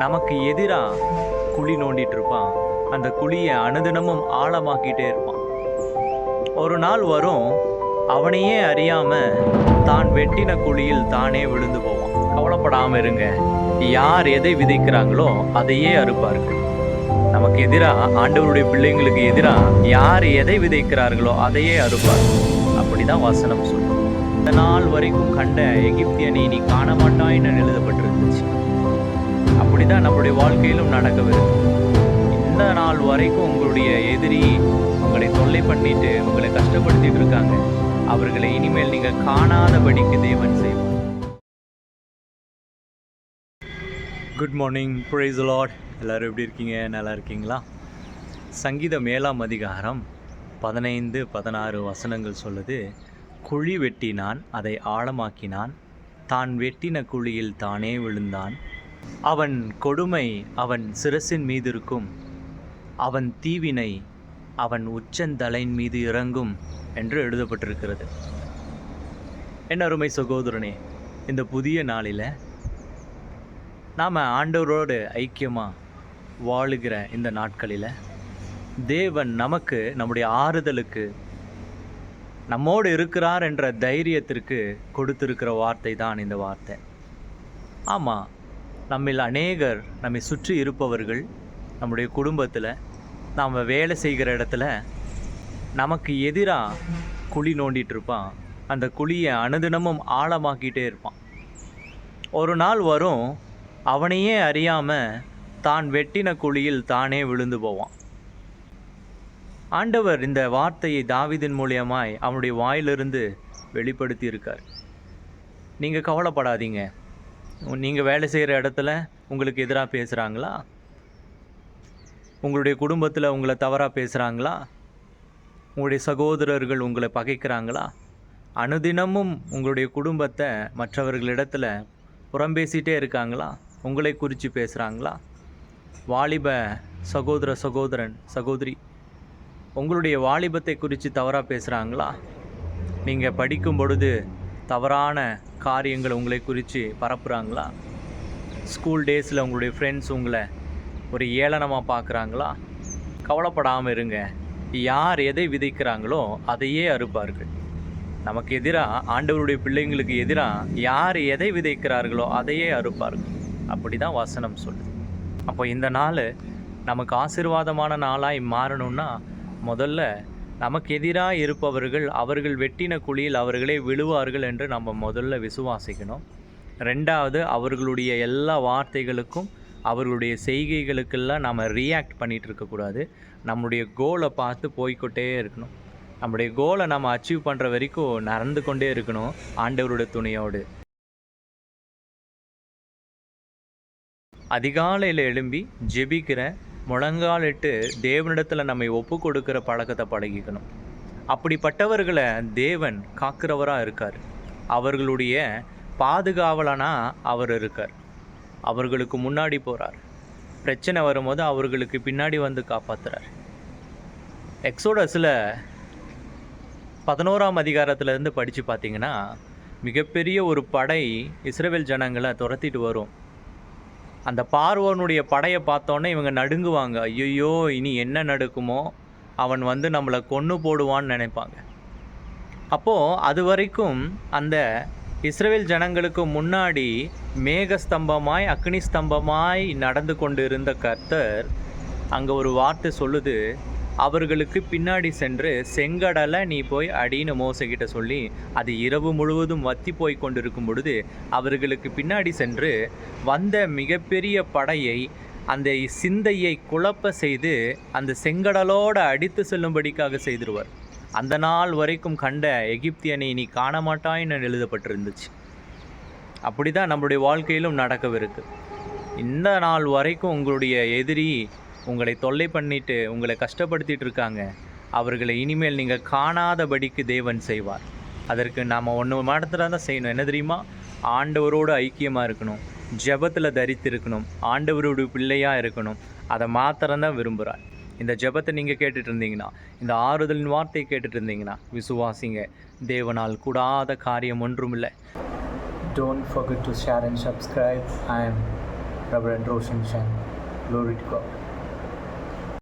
நமக்கு எதிராக குழி நோண்டிட்டு இருப்பான் அந்த குழியை அனுதினமும் ஆழமாக்கிட்டே இருப்பான். ஒரு நாள் வரும் அவனையே அறியாம தான் வெட்டின குழியில் தானே விழுந்து போவான். கவலைப்படாம இருங்க. யார் எதை விதைக்கிறாங்களோ அதையே அறுப்பார்கள். நமக்கு எதிராக ஆண்டவருடைய பிள்ளைங்களுக்கு எதிராக யார் எதை விதைக்கிறார்களோ அதையே அறுப்பார் அப்படிதான் வசனம் சொல்லும். இந்த நாள் வரைக்கும் கண்ட எகிப்தியனை நீ காண மாட்டாய்ன்னு அப்படி அப்படிதான் நம்முடைய வாழ்க்கையிலும் நடக்கவிருக்கும். இந்த நாள் வரைக்கும் உங்களுடைய எதிரி உங்களை தொல்லை பண்ணிட்டு உங்களை கஷ்டப்படுத்திட்டு இருக்காங்க. அவர்களை இனிமேல் நீங்கள் காணாதபடிக்கு தேவன் செய்வோம் குட் மார்னிங் ப்ரைஸ் லார்ட் எல்லோரும் எப்படி இருக்கீங்க? நல்லா இருக்கீங்களா? சங்கீதம் ஏழாம் அதிகாரம் பதினைந்து பதினாறு வசனங்கள் சொல்லுது குழி வெட்டினான் அதை ஆழமாக்கினான். தான் வெட்டின குழியில் தானே விழுந்தான். அவன் கொடுமை அவன் சிரசின் மீது இருக்கும் அவன் தீவினை அவன் உச்சந்தலையின் மீது இறங்கும் என்று எழுதப்பட்டிருக்கிறது. என் அருமை சகோதரனே இந்த புதிய நாளில் நாம் ஆண்டவரோடு ஐக்கியமாக வாழுகிற இந்த நாட்களில் தேவன் நமக்கு நம்முடைய ஆறுதலுக்கு நம்மோடு இருக்கிறார் என்ற தைரியத்திற்கு கொடுத்திருக்கிற வார்த்தை தான் இந்த வார்த்தை. ஆமாம் நம்மில் அநேகர் நம்மை சுற்றி இருப்பவர்கள் நம்முடைய குடும்பத்தில் நாம் வேலை செய்கிற இடத்துல நமக்கு எதிராக குழி நோண்டிகிட்ருப்பான் அந்த குழியை அனுதினமும் ஆழமாக்கிட்டே இருப்பான். ஒரு நாள் வரும் அவனையே அறியாமல் தான் வெட்டின குழியில் தானே விழுந்து போவான். ஆண்டவர் இந்த வார்த்தையை தாவிதின் மூலியமாய் அவனுடைய வாயிலிருந்து வெளிப்படுத்தி இருக்கார் நீங்கள் கவலைப்படாதீங்க. நீங்கள் வேலை செய்கிற இடத்துல உங்களுக்கு எதிராக பேசுகிறாங்களா உங்களுடைய குடும்பத்தில் உங்களை தவறாக பேசுகிறாங்களா உங்களுடைய சகோதரர்கள் உங்களை பகைக்கிறாங்களா? அனுதினமும் உங்களுடைய குடும்பத்தை மற்றவர்களிடத்தில் புறம்பேசிட்டே இருக்காங்களா? உங்களை குறித்து பேசுகிறாங்களா வாலிப சகோதர சகோதரன் சகோதரி உங்களுடைய வாலிபத்தை குறித்து தவறாக பேசுகிறாங்களா நீங்கள் படிக்கும் பொழுது தவறான காரியங்களை உங்களை குறித்து பரப்புகிறாங்களா ஸ்கூல் டேஸில் உங்களுடைய ஃப்ரெண்ட்ஸ் உங்களை ஒரு ஏளனமாக பார்க்குறாங்களா? கவலைப்படாமல் இருங்க. யார் எதை விதைக்கிறாங்களோ அதையே அறுப்பார்கள். நமக்கு எதிராக ஆண்டவருடைய பிள்ளைங்களுக்கு எதிராக யார் எதை விதைக்கிறார்களோ அதையே அறுப்பார்கள். அப்படி தான் வசனம் சொல்லுது. அப்போ இந்த நாள் நமக்கு ஆசீர்வாதமான நாளாய் மாறணும்னா முதல்ல நமக்கு எதிராக இருப்பவர்கள் அவர்கள் வெட்டின குழியில் அவர்களே விழுவார்கள் என்று நம்ம முதல்ல விசுவாசிக்கணும். ரெண்டாவது அவர்களுடைய எல்லா வார்த்தைகளுக்கும் அவர்களுடைய செய்கைகளுக்கெல்லாம் நாம் ரியாக்ட் பண்ணிகிட்டு இருக்கக்கூடாது நம்முடைய கோலை பார்த்து போய்க்கொண்டே இருக்கணும். நம்முடைய கோலை நம்ம அச்சீவ் பண்ணுற வரைக்கும் நடந்து கொண்டே இருக்கணும் ஆண்டவருடைய துணையோடு. அதிகாலையில் எழும்பி ஜெபிக்கிற முழங்காலிட்டு தேவனிடத்தில் நம்மை ஒப்பு கொடுக்குற பழக்கத்தை பழகிக்கணும். அப்படிப்பட்டவர்களை தேவன் காக்கிறவராக இருக்கார். அவர்களுடைய பாதுகாவலனா அவர் இருக்கார். அவர்களுக்கு முன்னாடி போகிறார் பிரச்சனை வரும்போது அவர்களுக்கு பின்னாடி வந்து காப்பாற்றுறார் எக்ஸோடஸில் பதினோராம் அதிகாரத்துலேருந்து படித்து பார்த்தீங்கன்னா மிகப்பெரிய ஒரு படை இஸ்ரேல் ஜனங்களை துரத்திட்டு வரும். அந்த பார்வோனுடைய படையை பார்த்தோன்னே இவங்க நடுங்குவாங்க. ஐயோ இனி என்ன நடக்குமோ? அவன் வந்து நம்மளை கொன்று போடுவான்னு நினைப்பாங்க. அப்போது அது வரைக்கும் அந்த இஸ்ரேல் ஜனங்களுக்கு முன்னாடி மேகஸ்தம்பமாய் அக்னி ஸ்தம்பமாய் நடந்து கொண்டு இருந்த கர்த்தர் அங்கே ஒரு வார்த்தை சொல்லுது. அவர்களுக்கு பின்னாடி சென்று செங்கடலை நீ போய் அடின்னு மோசகிட்ட சொல்லி அது இரவு முழுவதும் வத்தி போய் கொண்டிருக்கும் பொழுது அவர்களுக்கு பின்னாடி சென்று வந்த மிகப்பெரிய படையை அந்த சிந்தையை குழப்ப செய்து அந்த செங்கடலோடு அடித்து செல்லும்படிக்காக செய்திருவார். அந்த நாள் வரைக்கும் கண்ட எகிப்தியனை நீ காண மாட்டாய்ன்னு எழுதப்பட்டிருந்துச்சு. அப்படி தான் நம்மளுடைய வாழ்க்கையிலும் நடக்கவிருக்கு. இந்த நாள் வரைக்கும் உங்களுடைய எதிரி உங்களை தொல்லை பண்ணிட்டு உங்களை கஷ்டப்படுத்திட்டு இருக்காங்க அவர்களை இனிமேல் நீங்கள் காணாதபடிக்கு தேவன் செய்வார். அதற்கு நாம் ஒன்று மாத்திரம் தான் செய்யணும். என்ன தெரியுமா? ஆண்டவரோடு ஐக்கியமாக இருக்கணும். ஜெபத்தில் தரித்து இருக்கணும் ஆண்டவரோட பிள்ளையாக இருக்கணும். அதை மாத்திரம்தான் விரும்புகிறார் இந்த ஜெபத்தை நீங்கள் கேட்டுட்டு இருந்தீங்கன்னா இந்த ஆறுதலின் வார்த்தையை கேட்டுட்டு இருந்தீங்கன்னா விசுவாசிங்க. தேவனால் கூடாத காரியம் ஒன்றும் இல்லை don't forget to share and subscribe I am Roshan Roshan Chan. Glory to God.